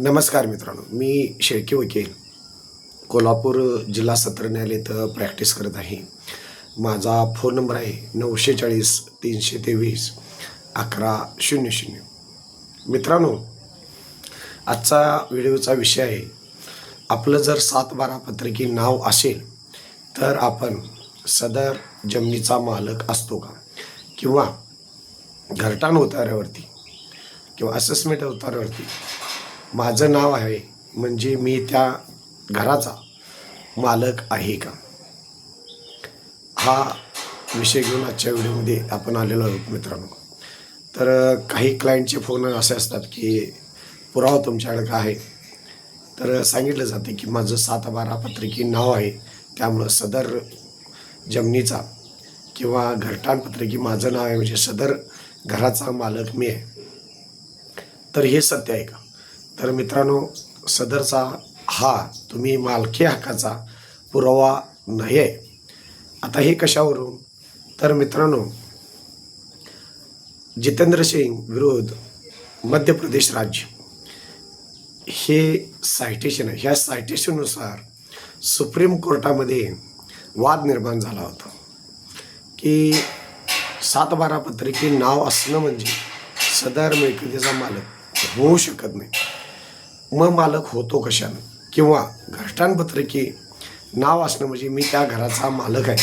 नमस्कार मित्रांनो मी शेळके वकील. कोल्हापूर जिल्हा सत्र न्यायालय इथं प्रॅक्टिस करत आहे. माझा फोन नंबर आहे नऊशे चाळीस तीनशे तेवीस अकरा शून्य शून्य. मित्रांनो आजचा व्हिडिओचा विषय आहे आपलं जर सात बारा पत्रकी नाव असेल तर आपण सदर जमिनीचा मालक असतो का? किंवा घरटाण उतार्यावरती किंवा असेसमेंट उतार्यावरती माझं नाव आहे म्हणजे मी त्या घराचा मालक आहे का? हा विषय घेऊन आजच्या व्हिडिओमध्ये आपण आलेलो आहोत मित्रांनो. तर काही क्लायंटचे फोन असे असतात की पुरावा तुमच्याकडे का आहे. तर सांगितलं जाते की माझं सात बारा पत्रिकी नाव आहे. त्यामुळं सदर जमिनीचा किंवा घरटाण पत्रिकी माझं नाव आहे म्हणजे सदर घराचा मालक मी आहे. तर हे सत्य आहे का? तर मित्रांनो सदरचा हा तुम्ही मालकी हक्काचा पुरावा नाही आहे आता हे कशावरून? तर मित्रांनो जितेंद्र सिंग विरोध मध्य प्रदेश राज्य. हे सायटेशन ह्या सायटेशननुसार सुप्रीम कोर्टामध्ये वाद निर्माण झाला होता. की सात बारा पत्रिके नाव असणं म्हणजे सदर मिळकतीचा मालक होऊ शकत नाही. मग मालक होतो कशानं? किंवा घरटाण पत्रिके नाव असणं म्हणजे मी त्या घराचा मालक आहे.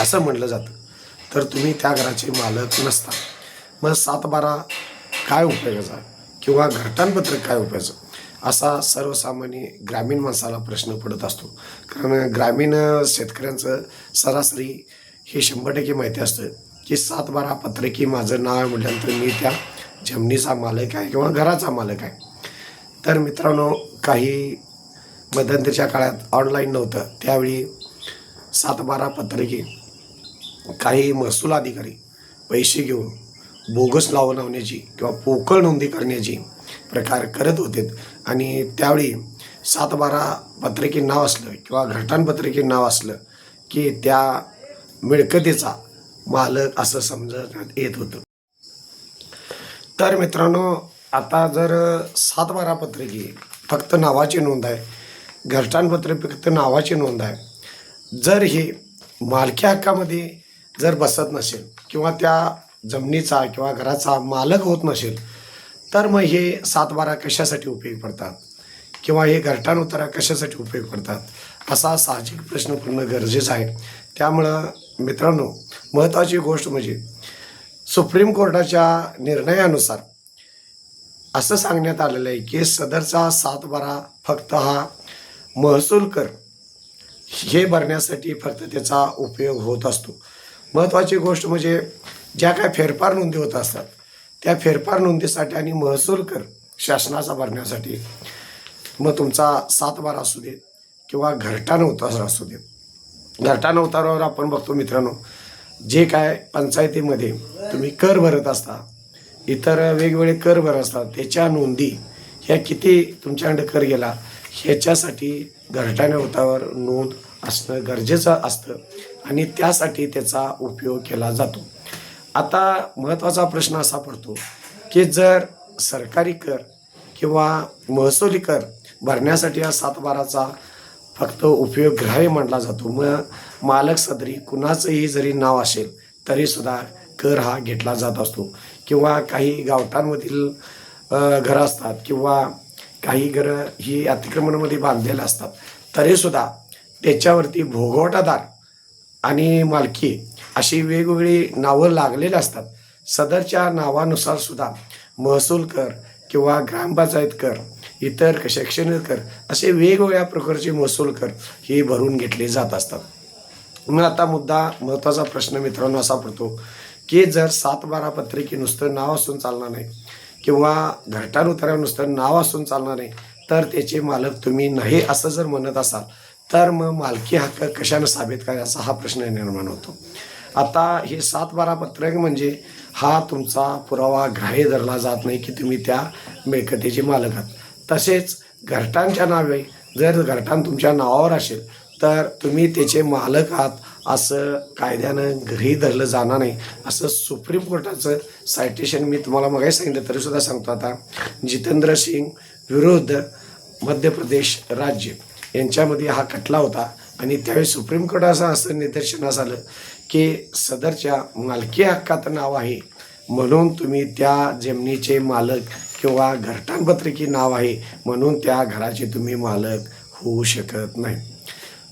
असं म्हटलं जातं. तर तुम्ही त्या घराचे मालक नसता. मग सात बारा काय उपयोगाचा? किंवा घरटाणपत्रक काय उपयोगाचं? असा सर्वसामान्य ग्रामीण माणसाला प्रश्न पडत असतो. कारण ग्रामीण शेतकऱ्यांचं सरासरी हे शंभर टक्के माहिती असतं की सात बारा पत्रकी माझं नाव आहे म्हटल्यानंतर मी त्या जमिनीचा मालक आहे किंवा घराचा मालक आहे. तर मित्रांनो काही मध्यंतरीच्या काळात ऑनलाईन नव्हतं. त्यावेळी सातबारा पत्रके काही महसूल अधिकारी पैसे घेऊन बोगस लावून लावण्याची किंवा पोकळ नोंदी करण्याची प्रकार करत होते. आणि त्यावेळी सातबारा पत्रके नाव असलं किंवा घरटाण नाव असलं की त्या मिळकतीचा मालक असं समजण्यात येत होतं. तर मित्रांनो आता जर सात बारा पत्रकी फक्त नावाची नोंद आहे घरटानपत्रक फक्त नावाची नोंद आहे जर हे मालकी हक्कामध्ये जर बसत नसेल किंवा त्या जमिनीचा किंवा घराचा मालक होत नसेल तर मग हे सात बारा कशासाठी उपयोग पडतात? किंवा हे घरटाण उतारा कशासाठी उपयोग पडतात? असा साहजिक प्रश्न पूर्ण गरजेचा आहे. त्यामुळं मित्रांनो महत्त्वाची गोष्ट म्हणजे सुप्रीम कोर्टाच्या निर्णयानुसार असं सांगण्यात आलेलं आहे की सदरचा सातबारा फक्त हा महसूल कर. हे भरण्यासाठी फक्त त्याचा उपयोग होत असतो. महत्त्वाची गोष्ट म्हणजे ज्या काय फेरफार नोंदी होत असतात त्या फेरफार नोंदीसाठी आणि महसूल कर शासनाचा भरण्यासाठी मग तुमचा सातबारा असू देत किंवा घरटाण उतार असू देत घरटाण उतारावर आपण बघतो मित्रांनो जे काय पंचायतीमध्ये तुम्ही कर भरत असता इतर वेगवेगळे कर भर असतात त्याच्या नोंदी ह्या किती तुमच्याकडे कर गेला ह्याच्यासाठी घरट्याने होतावर नोंद असणं गरजेचं असतं आणि त्यासाठी त्याचा उपयोग केला जातो. आता महत्त्वाचा प्रश्न असा पडतो की जर सरकारी कर किंवा महसुली कर भरण्यासाठी हा सातबाराचा फक्त उपयोग ग्राह्य मानला जातो. मग मालक सदरी कुणाचंही जरी नाव असेल तरीसुद्धा कर हा घेतला जात असतो. किंवा काही गावठांमधील घरं असतात किंवा काही घरं ही अतिक्रमणामध्ये बांधलेलं असतात. तरीसुद्धा त्याच्यावरती भोगवटादार आणि मालकी अशी वेगवेगळी नावं लागलेली असतात. सदरच्या नावानुसार सुद्धा महसूल कर किंवा ग्रामपंचायत कर इतर शैक्षणिक कर असे वेगवेगळ्या प्रकारचे महसूल कर हे भरून घेतले जात असतात. मग आता मुद्दा महत्त्वाचा प्रश्न मित्रांनो असा पडतो हे जर सात बारा पत्रिके नुसतं नाव असून चालणार नाही किंवा घरटाण उतार्यावर नुसतं नाव असून चालणार नाही तर त्याचे मालक तुम्ही नाही असं जर म्हणत असाल तर मग मालकी हक्क कशानं साबित करायचा हा प्रश्न निर्माण होतो. आता हे सात बारा पत्रक म्हणजे हा तुमचा पुरावा ग्राह्य धरला जात नाही की तुम्ही त्या मिळकतीचे मालक आहात. तसेच घरटांच्या नावे जर घरटाण तुमच्या नावावर असेल तर तुम्ही त्याचे मालक आहात असं कायद्यानं गृहीत धरलं जाणार नाही. असं सुप्रीम कोर्टाचं सायटेशन मी तुम्हाला मगाही सांगितलं तरीसुद्धा सांगतो आता. जितेंद्र सिंग विरुद्ध मध्य प्रदेश राज्य यांच्यामध्ये हा खटला होता. आणि त्यावेळी सुप्रीम कोर्टाचं असं निदर्शनास आलं की सदरच्या मालकी हक्काचं नाव आहे. म्हणून तुम्ही त्या जमिनीचे मालक किंवा घरटांपत्रिकी नाव आहे. म्हणून त्या घराचे तुम्ही मालक होऊ शकत नाही.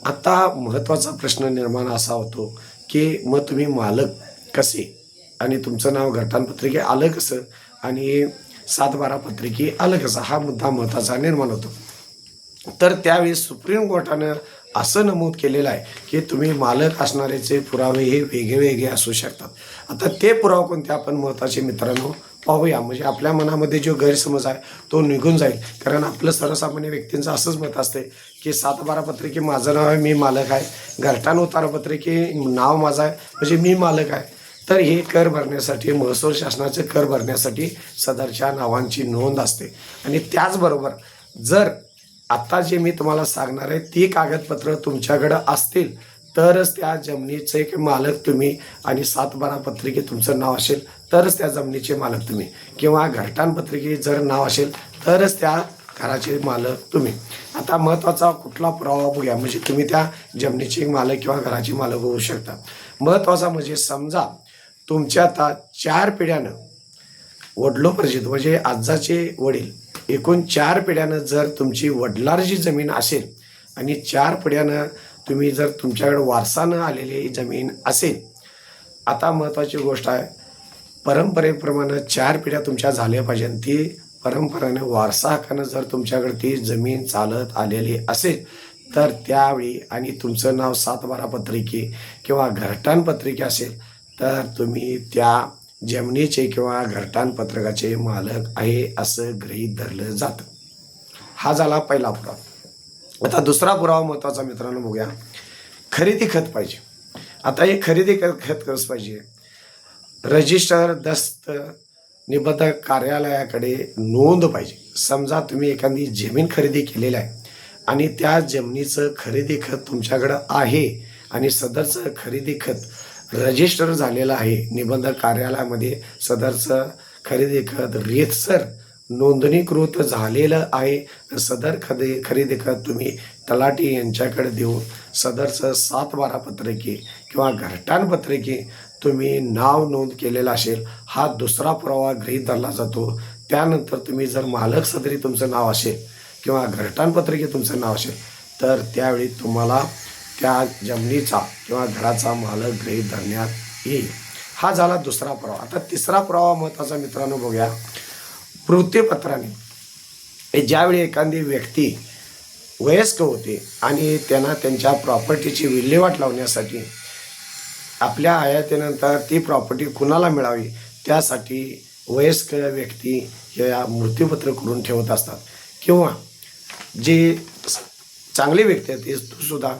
आता महत्त्वाचा प्रश्न निर्माण असा होतो की मग तुम्ही मालक कसे? आणि तुमचं नाव घटनापत्रिके आलं कसं? आणि सात बारा पत्रिके आलं कसं? हा मुद्दा महत्त्वाचा निर्माण होतो. तर त्यावेळी सुप्रीम कोर्टानं असं नमूद केलेलं आहे की तुम्ही मालक असणारेचे पुरावे हे वेगळे वेगळे असू शकतात. आता ते पुरावे कोणते? आपण महत्त्वाचे मित्रांनो पाहूया. म्हणजे आपल्या मनामध्ये जो गैरसमज आहे तो निघून जाईल. कारण आपलं सर्वसामान्य व्यक्तींचं असंच मत असते की सात बारा पत्रिके माझं नाव आहे मी मालक आहे. घरटान उतार पत्रिके नाव माझं आहे म्हणजे मी मालक आहे. तर हे कर भरण्यासाठी महसूल शासनाचे कर भरण्यासाठी सदरच्या नावांची नोंद असते. आणि त्याचबरोबर जर आत्ता जे मी तुम्हाला सांगणार आहे ती कागदपत्र तुमच्याकडं असतील तरच त्या जमिनीचे मालक तुम्ही आणि सात बारा पत्रिके तुमचं नाव असेल तरच त्या जमिनीचे मालक तुम्ही. किंवा घरटानपत्रिके जर नाव असेल तरच त्या घराचे मालक तुम्ही. आता महत्त्वाचा कुठला पुरावा बघूया. म्हणजे तुम्ही त्या जमिनीचे मालक किंवा घराचे मालक होऊ शकता. महत्त्वाचा म्हणजे समजा तुमच्या आता चार पिढ्यानं वडलोपर्जित म्हणजे आजाचे वडील एकूण चार पिढ्यानं जर तुमची वडलारची जमीन असेल आणि चार पिढ्यानं तुम्ही जर तुमच्याकडे वारसानं आलेली जमीन असेल आता महत्त्वाची गोष्ट आहे परंपरेप्रमाणे चार पिढ्या तुमच्या झाल्या पाहिजे आणि ती परंपराने वारसा हक्कानं जर तुमच्याकडे ती जमीन चालत आलेली असेल तर त्यावेळी आणि तुमचं नाव सात बारा पत्रिके किंवा घरटान पत्रिके असेल तर तुम्ही त्या जमिनीचे किंवा घरटान पत्रकाचे मालक आहे असं गृहीत धरलं जातं. हा झाला पहिला पुरावा. आता दुसरा पुरावा महत्त्वाचा मित्रांनो बघूया. खरेदी खत पाहिजे. आता हे खरेदी खत खत कसं पाहिजे? रजिस्टर दस्त निबंधक कार्यालयाकडे नोंद पाहिजे. समजा तुम्ही एखादी जमीन खरेदी केलेली आहे आणि त्या जमिनीचं खरेदी खत तुमच्याकडं आहे आणि सदरचं खरेदी खत रजिस्टर झालेलं आहे निबंधक कार्यालयामध्ये सदरचं खरेदी खत रेतसर नोंदणीकृत झालेलं आहे सदर खदे खरेदी खत तुम्ही तलाठी यांच्याकडे देऊन सदरचं सात बारा पत्रके किंवा घरटान पत्रिके तुम्ही नाव नोंद केलेलं असेल हा दुसरा पुरावा गृहीत धरला जातो. त्यानंतर तुम्ही जर मालक सदरी तुमचं नाव असेल किंवा घटानपत्रिके तुमचं नाव असेल तर त्यावेळी तुम्हाला त्या जमिनीचा किंवा घराचा मालक गृहीत धरण्यात येईल. हा झाला दुसरा पुरावा. आता तिसरा पुरावा महत्त्वाचा मित्रांनो बघूया. मृत्यूपत्राने ज्यावेळी एखादी व्यक्ती वयस्क होते आणि त्यांना त्यांच्या प्रॉपर्टीची विल्हेवाट लावण्यासाठी आपल्या आयातीनंतर ती प्रॉपर्टी कुणाला मिळावी? त्यासाठी वयस्क व्यक्ती या मृत्यूपत्र करून ठेवत असतात. किंवा जे चांगली व्यक्ती आहे ते सुद्धा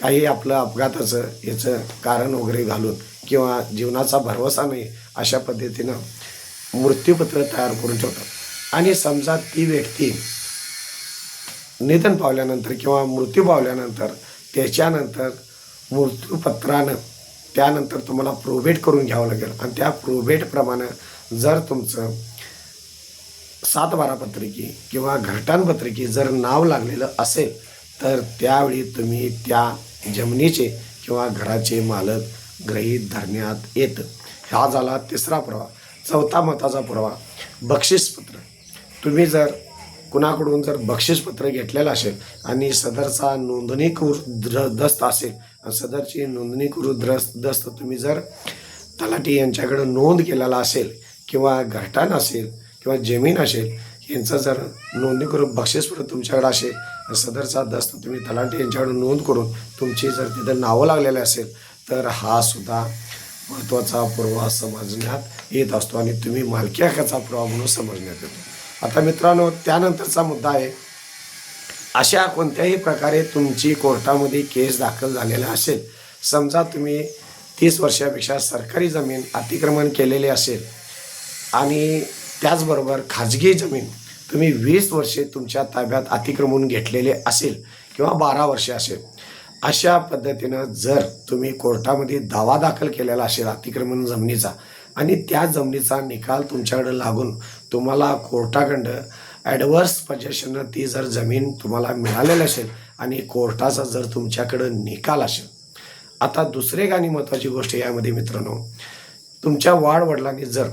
काही आपलं अपघाताचं याचं कारण वगैरे घालून किंवा जीवनाचा भरवसा नाही अशा पद्धतीनं मृत्यूपत्र तयार करून ठेवतात. आणि समजा ती व्यक्ती निधन पावल्यानंतर किंवा मृत्यू पावल्यानंतर त्याच्यानंतर मृत्यूपत्रानं त्यानंतर तुम्हाला प्रोबेट करून घ्यावं लागेल. आणि त्या प्रोबेटप्रमाणे जर तुमचं सात बारा किंवा घरटानपत्रिकी जर नाव लागलेलं असेल तर त्यावेळी तुम्ही त्या जमिनीचे किंवा घराचे मालक गृहीत धरण्यात येतं. हा झाला तिसरा पुरावा. चौथा मताचा पुरावा बक्षीसपत्र. तुम्ही जर कुणाकडून जर बक्षीसपत्र घेतलेलं असेल आणि सदरचा नोंदणीकृत द्र दस्त असेल सदरची नोंदणीकृत द्रस्त दस्त तुम्ही जर तलाठी यांच्याकडं नोंद केलेला असेल किंवा घरटाण असेल किंवा जमीन असेल यांचं जर नोंदणी करून बक्षीसपत्र तुमच्याकडे असेल तर सदरचा दस्त तुम्ही तलाठी यांच्याकडे नोंद करून तुमची जर तिथं नावं लागलेले असेल तर हा सुद्धा महत्त्वाचा पुरावा समजण्यात येत असतो आणि तुम्ही मालकी हक्काचा पुरावा म्हणून समजण्यात येतो. आता मित्रांनो त्यानंतरचा मुद्दा आहे अशा कोणत्याही प्रकारे तुमची कोर्टामध्ये केस दाखल झालेला असेल समजा तुम्ही तीस वर्षापेक्षा सरकारी जमीन अतिक्रमण केलेली असेल आणि त्याचबरोबर खाजगी जमीन तुम्ही वीस वर्षे तुमच्या ताब्यात अतिक्रमण घेतलेले असेल किंवा बारा वर्षे असेल अशा पद्धतीनं जर तुम्ही कोर्टामध्ये दावा दाखल केलेला असेल अतिक्रमण जमिनीचा आणि त्या जमिनीचा निकाल तुमच्याकडे लागून तुम्हाला कोर्टाकडं ॲडव्हर्स पजेशननं ती जर जमीन तुम्हाला मिळालेली असेल आणि कोर्टाचा जर तुमच्याकडं निकाल असेल. आता दुसरी एक आणि महत्त्वाची गोष्ट यामध्ये मित्रांनो तुमच्या वाडवडिलांनी जर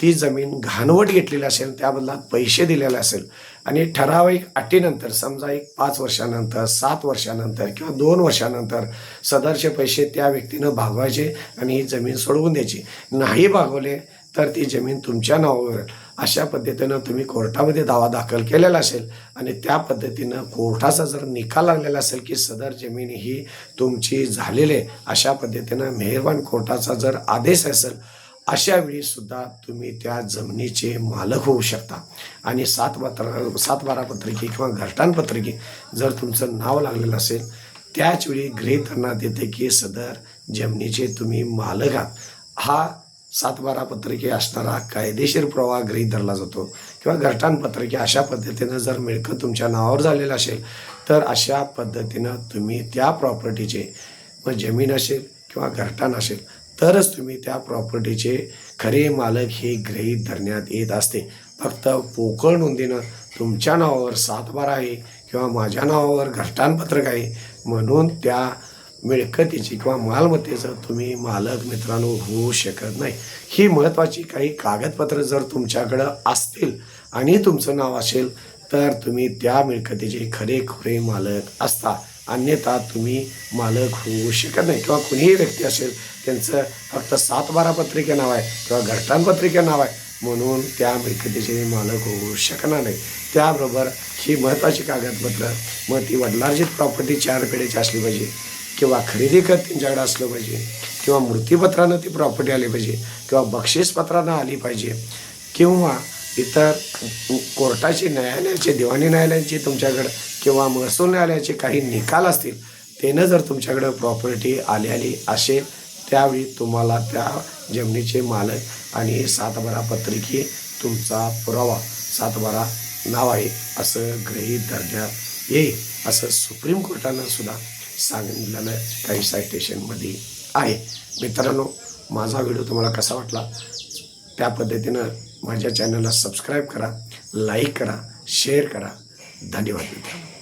ती जमीन घाणवट घेतलेली असेल त्याबदलात पैसे दिलेले असेल आणि ठराविक अटीनंतर समजा एक पाच वर्षानंतर सात वर्षानंतर किंवा दोन वर्षानंतर सदरचे पैसे त्या व्यक्तीनं भागवायचे आणि ही जमीन सोडवून द्यायची. नाही भागवले तर ती जमीन तुमच्या नावावर अशा पद्धतीनं तुम्ही कोर्टामध्ये दावा दाखल केलेला असेल आणि त्या पद्धतीनं कोर्टाचा जर निकाल लागलेला असेल की सदर जमीन ही तुमची झालेली आहे अशा पद्धतीनं मेहरबान कोर्टाचा जर आदेश असेल अशा वेळीसुद्धा तुम्ही त्या जमिनीचे मालक होऊ शकता. आणि सात पत्र सात बारा पत्रिके किंवा घरटान पत्रिके जर तुमचं नाव लागलेलं असेल त्याच वेळी गृहीत धरण्यात येते की सदर जमिनीचे तुम्ही मालक आहात. हा सात बारा पत्रिके असणारा कायदेशीर प्रवाह गृहीत धरला जातो. किंवा घरटान पत्रिके अशा पद्धतीनं जर मिळकत तुमच्या नावावर झालेलं असेल तर अशा पद्धतीनं तुम्ही त्या प्रॉपर्टीचे मग जमीन असेल किंवा घरटान असेल तरच तुम्ही त्या प्रॉपर्टीचे खरे मालक हे गृहीत धरण्यात येत असते. फक्त पोकळ नोंदीनं तुमच्या नावावर सात बारा आहे किंवा माझ्या नावावर घरटानपत्रक आहे म्हणून त्या मिळकतीची किंवा मालमत्तेचं तुम्ही मालक मित्रांनो होऊ शकत नाही. ही महत्त्वाची काही कागदपत्र जर तुमच्याकडं असतील आणि तुमचं नाव असेल तर तुम्ही त्या मिळकतीचे खरेखुरे मालक असता. अन्यथा तुम्ही मालक होऊ शकत नाही. किंवा कुणीही व्यक्ती असेल त्यांचं फक्त सात बारा पत्रिके नाव आहे किंवा घरटान पत्रिके नाव आहे म्हणून त्या मिळकतीचे मालक होऊ शकणार नाही. त्याबरोबर ही महत्त्वाची कागदपत्रं मग ती वडिलार्जित प्रॉपर्टी चार पिढीची असली पाहिजे. किंवा खरेदी खत त्यांच्याकडे असलं पाहिजे किंवा मृत्यूपत्रानं ती प्रॉपर्टी आली पाहिजे किंवा बक्षीसपत्रानं आली पाहिजे किंवा इतर कोर्टाचे न्यायालयाचे दिवाणी न्यायालयाचे तुमच्याकडं किंवा महसूल न्यायालयाचे काही निकाल असतील त्यानं जर तुमच्याकडं प्रॉपर्टी आलेली असेल त्यावेळी तुम्हाला त्या जमिनीचे मालक आणि सातबारा पत्रिके तुमचा पुरावा सातबारा नाव आहे असं गृहीत धरण्यात येईल असं सुप्रीम कोर्टानं सुद्धा सांगितलेलं काही सायटेशनमध्ये आहे. मित्रांनो माझा व्हिडिओ तुम्हाला कसा वाटला? त्या पद्धतीनं माझ्या चॅनलला सबस्क्राईब करा लाईक करा शेअर करा. धन्यवाद मित्रांनो.